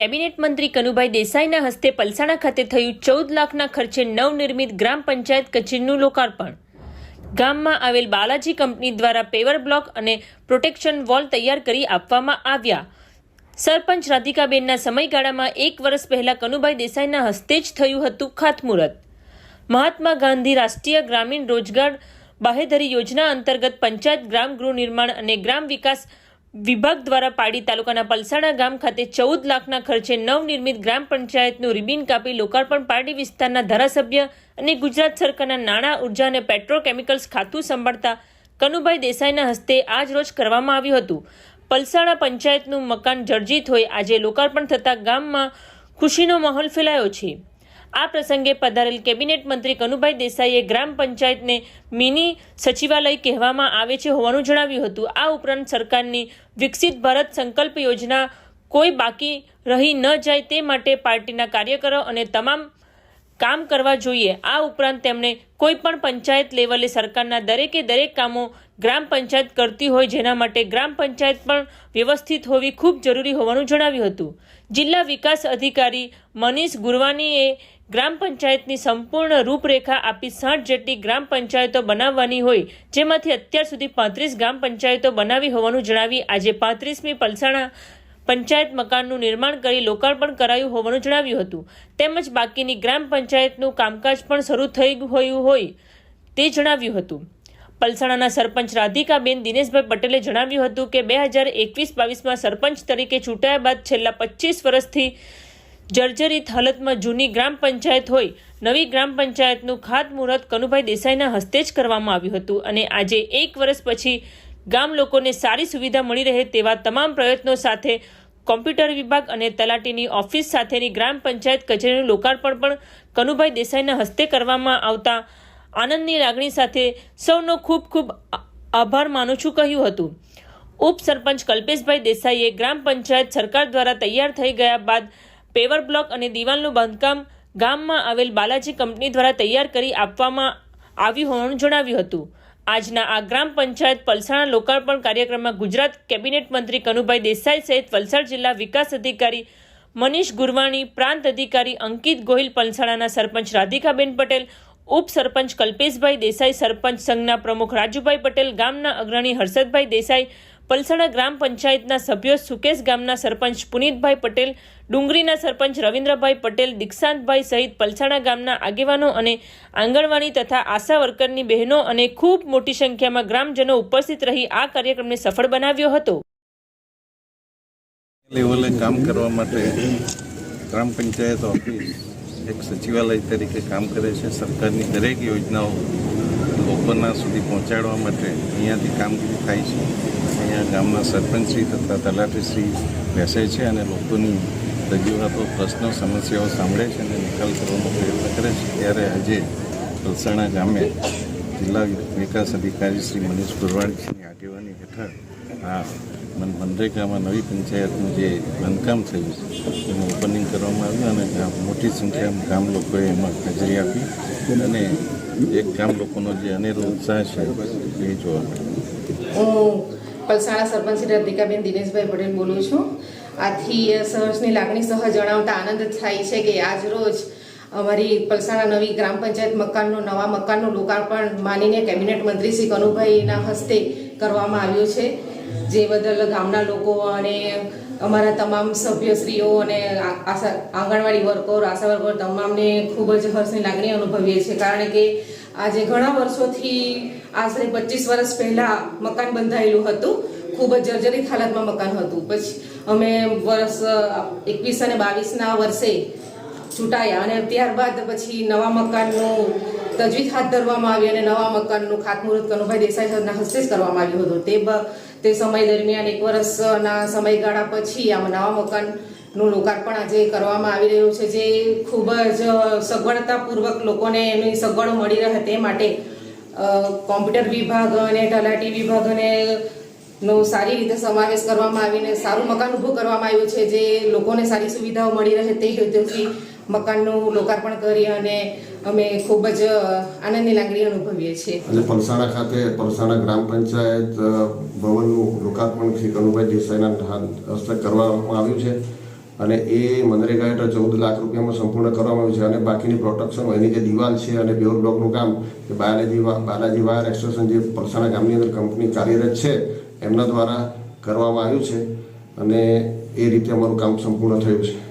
Cabinet મંત્રી કનુભાઈ દેસાઈના હસ્તે પલસાણા ખાતે થયું ચૌદ લાખના ખર્ચે નવનિર્મિત ગ્રામ પંચાયત કચેરીનું લોકાર્પણ. ગામમાં આવેલ બાલાજી કંપની દ્વારા પેવર બ્લોક અને પ્રોટેક્શન વોલ તૈયાર કરી આપવામાં આવ્યા. સરપંચ રાધિકાબેનના સમયગાળામાં એક વર્ષ પહેલા કનુભાઈ દેસાઈના હસ્તે જ થયું હતું ખાતમુહૂર્ત. મહાત્મા ગાંધી રાષ્ટ્રીય ગ્રામીણ રોજગાર બાહેધરી યોજના અંતર્ગત પંચાયત ગ્રામ ગૃહ નિર્માણ અને ગ્રામ વિકાસ વિભાગ દ્વારા પાડી તાલુકાના પલસાણા ગામ ખાતે ચૌદ લાખના ખર્ચે નવનિર્મિત ગ્રામ પંચાયતનું રિબિન કાપી લોકાર્પણ પારડી વિસ્તારના ધારાસભ્ય અને ગુજરાત સરકારના નાણાં, ઊર્જા અને પેટ્રોકેમિકલ્સ ખાતું સંભાળતા કનુભાઈ દેસાઈના હસ્તે આજ રોજ કરવામાં આવ્યું હતું. પલસાણા પંચાયતનું મકાન જર્જિત હોય આજે લોકાર્પણ થતાં ગામમાં ખુશીનો માહોલ ફેલાયો છે. આ પ્રસંગે પધારેલ કેબિનેટ મંત્રી કનુભાઈ દેસાઈએ ગ્રામ પંચાયતને મિની સચિવાલય કહેવામાં આવે છે હોવાનું જણાવ્યું હતું. આ ઉપરાંત સરકારની વિકસિત ભારત સંકલ્પ યોજના કોઈ બાકી રહી ન જાય તે માટે પાર્ટીના કાર્યકરો અને તમામ કામ કરવા જોઈએ. આ ઉપરાંત તેમણે કોઈ પણ પંચાયત લેવલે સરકારના દરેકે દરેક કામો ગ્રામ પંચાયત કરતી હોય જેના માટે ગ્રામ પંચાયત પણ વ્યવસ્થિત હોવી ખૂબ જરૂરી હોવાનું જણાવ્યું હતું. જિલ્લા વિકાસ અધિકારી મનીષ ગુરવાનીએ ગ્રામ પંચાયતની સંપૂર્ણ રૂપરેખા આપી સાઠ જેટલી ગ્રામ પંચાયતો બનાવવાની હોય, જેમાંથી અત્યાર સુધી પાંત્રીસ ગ્રામ પંચાયતો બનાવી હોવાનું જણાવી આજે પાંત્રીસમી પલસાણા પંચાયત મકાનનું નિર્માણ કરી લોકાર્પણ કરાયું હોવાનું જણાવ્યું હતું. તેમજ બાકીની ગ્રામ પંચાયતનું કામકાજ પણ શરૂ થઈ ગયું હોય તે જણાવ્યું હતું. પલસાણાના સરપંચ રાધિકાબેન દિનેશભાઈ પટેલે જણાવ્યું હતું કે બે હજાર એકવીસ બાવીસમાં સરપંચ તરીકે ચૂંટાયા બાદ છેલ્લા પચીસ વર્ષથી જર્જરિત હાલતમાં જૂની ગ્રામ પંચાયત હોય, નવી ગ્રામ પંચાયતનું ખાતમુહૂર્ત કનુભાઈ દેસાઈના હસ્તે જ કરવામાં આવ્યું હતું અને આજે એક વર્ષ પછી ગામ લોકોને સારી સુવિધા મળી રહે તેવા તમામ પ્રયત્નો સાથે કોમ્પ્યુટર વિભાગ અને તલાટીની ઓફિસ સાથેની ગ્રામ પંચાયત કચેરીનું લોકાર્પણ પણ કનુભાઈ દેસાઈના હસ્તે કરવામાં આવતા આનંદની લાગણી સાથે સૌનો ખૂબ ખૂબ આભાર માનું છું કહ્યું હતું. ઉપસરપંચ કલ્પેશભાઈ દેસાઈએ ગ્રામ પંચાયત સરકાર દ્વારા તૈયાર થઈ ગયા બાદ પેવર બ્લોક અને દિવાલનું બાંધકામ ગામમાં આવેલ બાલાજી કંપની દ્વારા તૈયાર કરી આપવામાં આવ્યું હોવાનું જણાવ્યું હતું. આજના આ ગ્રામ પંચાયત પલસાણા લોકાર્પણ કાર્યક્રમમાં ગુજરાત કેબિનેટ મંત્રી કનુભાઈ દેસાઈ સહિત વલસાડ જિલ્લા વિકાસ અધિકારી મનીષ ગુરવાણી, પ્રાંત અધિકારી અંકિત ગોહિલ, પલસાણાના સરપંચ રાધિકાબેન પટેલ, ઉપ સરપંચ કલ્પેશભાઈ દેસાઈ, સરપંચ સંઘના પ્રમુખ રાજુભાઈ પટેલ, ગામના અગ્રણી હર્ષદભાઈ દેસાઈ પલસાણા ગ્રામ પંચાયતના સભ્યો સુકેશ ગામના સરપંચ પુનિતભાઈ પટેલ ડુંગરીના સરપંચ રવિન્દ્રભાઈ પટેલ, દીક્ષાંતભાઈ સહિત પલસાણા ગામના આગેવાનો અને આંગણવાડી તથા આશા વર્કરની બહેનો અને ખૂબ મોટી સંખ્યામાં ગ્રામજનો ઉપસ્થિત રહી આ કાર્યક્રમને સફળ બનાવ્યો હતો. લેવલે કામ કરવા માટે ગ્રામ પંચાયત ઓફિસ એક સચિવાલય તરીકે કામ કરે છે. સરકારની દરેક યોજનાઓ લોકોના સુધી પહોંચાડવા માટે અહીંયાથી કામગીરી થાય છે. અહીંયા ગામના સરપંચશ્રી તથા તલાટીશ્રી બેસે છે અને લોકોની રજૂઆતો, પ્રશ્નો, સમસ્યાઓ સાંભળે છે અને નિકાલ કરવાનો પ્રયત્ન કરે છે. ત્યારે આજે વલસાણા ગામે જિલ્લા વિકાસ અધિકારી શ્રી મનીષ ગુરવાણીની આગેવાની હેઠળ આ મન- મનરેગામાં નવી પંચાયતનું જે બાંધકામ થયું છે એનું ઓપનિંગ કરવામાં આવ્યું અને મોટી સંખ્યામાં ગામ લોકોએ એમાં હાજરી આપી અને એક ગામ લોકોનો જે અનેરો ઉત્સાહ છે, એ જોવા મળ્યો. પલસાણા સરપંચ શ્રી રાધિકાબેન દિનેશભાઈ પટેલ બોલું છું. આથી સહર્ષની લાગણી સહ જણાવતા આનંદ થાય છે કે આજ રોજ અમારી પલસાણા નવી ગ્રામ પંચાયત મકાનનું, નવા મકાનનું લોકાર્પણ માનીને કેબિનેટ મંત્રી શ્રી કનુભાઈના હસ્તે કરવામાં આવ્યું છે. જે બદલ ગામના લોકો અને અમારા તમામ સભ્યશ્રીઓ અને આશા આંગણવાડી વર્કર, આશા વર્કર તમામને ખૂબ જ હર્ષની લાગણી અનુભવીએ છીએ. કારણ કે આજે ઘણા વર્ષોથી આશરે પચીસ વર્ષ પહેલા મકાન બંધાયેલું હતું. ખૂબ જ જર્જરિત હાલતમાં મકાન હતું. પછી અમે વર્ષ એકવીસ અને બાવીસના વર્ષે ચૂંટાયા અને ત્યારબાદ પછી નવા મકાનનું તજવીજ હાથ ધરવામાં આવી અને નવા મકાનનું ખાતમુહૂર્ત કનુભાઈ દેસાઈ સરના હસ્તે જ કરવામાં આવ્યું હતું. તે તે સમય દરમિયાન એક વર્ષના સમયગાળા પછી આ નવા મકાનનું લોકાર્પણ આજે કરવામાં આવી રહ્યું છે જે ખૂબ જ સગવડતાપૂર્વક લોકોને એની સગવડો મળી રહે તે માટે કોમ્પ્યુટર વિભાગ અને તલાટી વિભાગ અને નો સારી રીતે સમાવેશ કરવામાં આવીને સારું મકાન ઊભું કરવામાં આવ્યું છે, જે લોકોને સારી સુવિધાઓ મળી રહે તે હેતુથી મકાનનું લોકાર્પણ કરી અને અમે ખૂબ જ આનંદની લાગણી અનુભવીએ છીએ. અને પલસાણા ખાતે પલસાણા ગ્રામ પંચાયત ભવનનું લોકાર્પણ શ્રી કનુભાઈ દેસાઈના હસ્તે કરવામાં આવ્યું છે. અને એ મનરેગા હેઠળ ચૌદ લાખ રૂપિયામાં સંપૂર્ણ કરવામાં આવ્યું છે અને બાકીની પ્રોટેક્શન એની જે દિવાલ છે અને પ્યોર બ્લોકનું કામ એ બાલાજી બાલાજી વાયર એક્સટેન્શન જે પલસાણા ગામની અંદર કંપની કાર્યરત છે, એમના દ્વારા કરવામાં આવ્યું છે અને એ રીતે અમારું કામ સંપૂર્ણ થયું છે.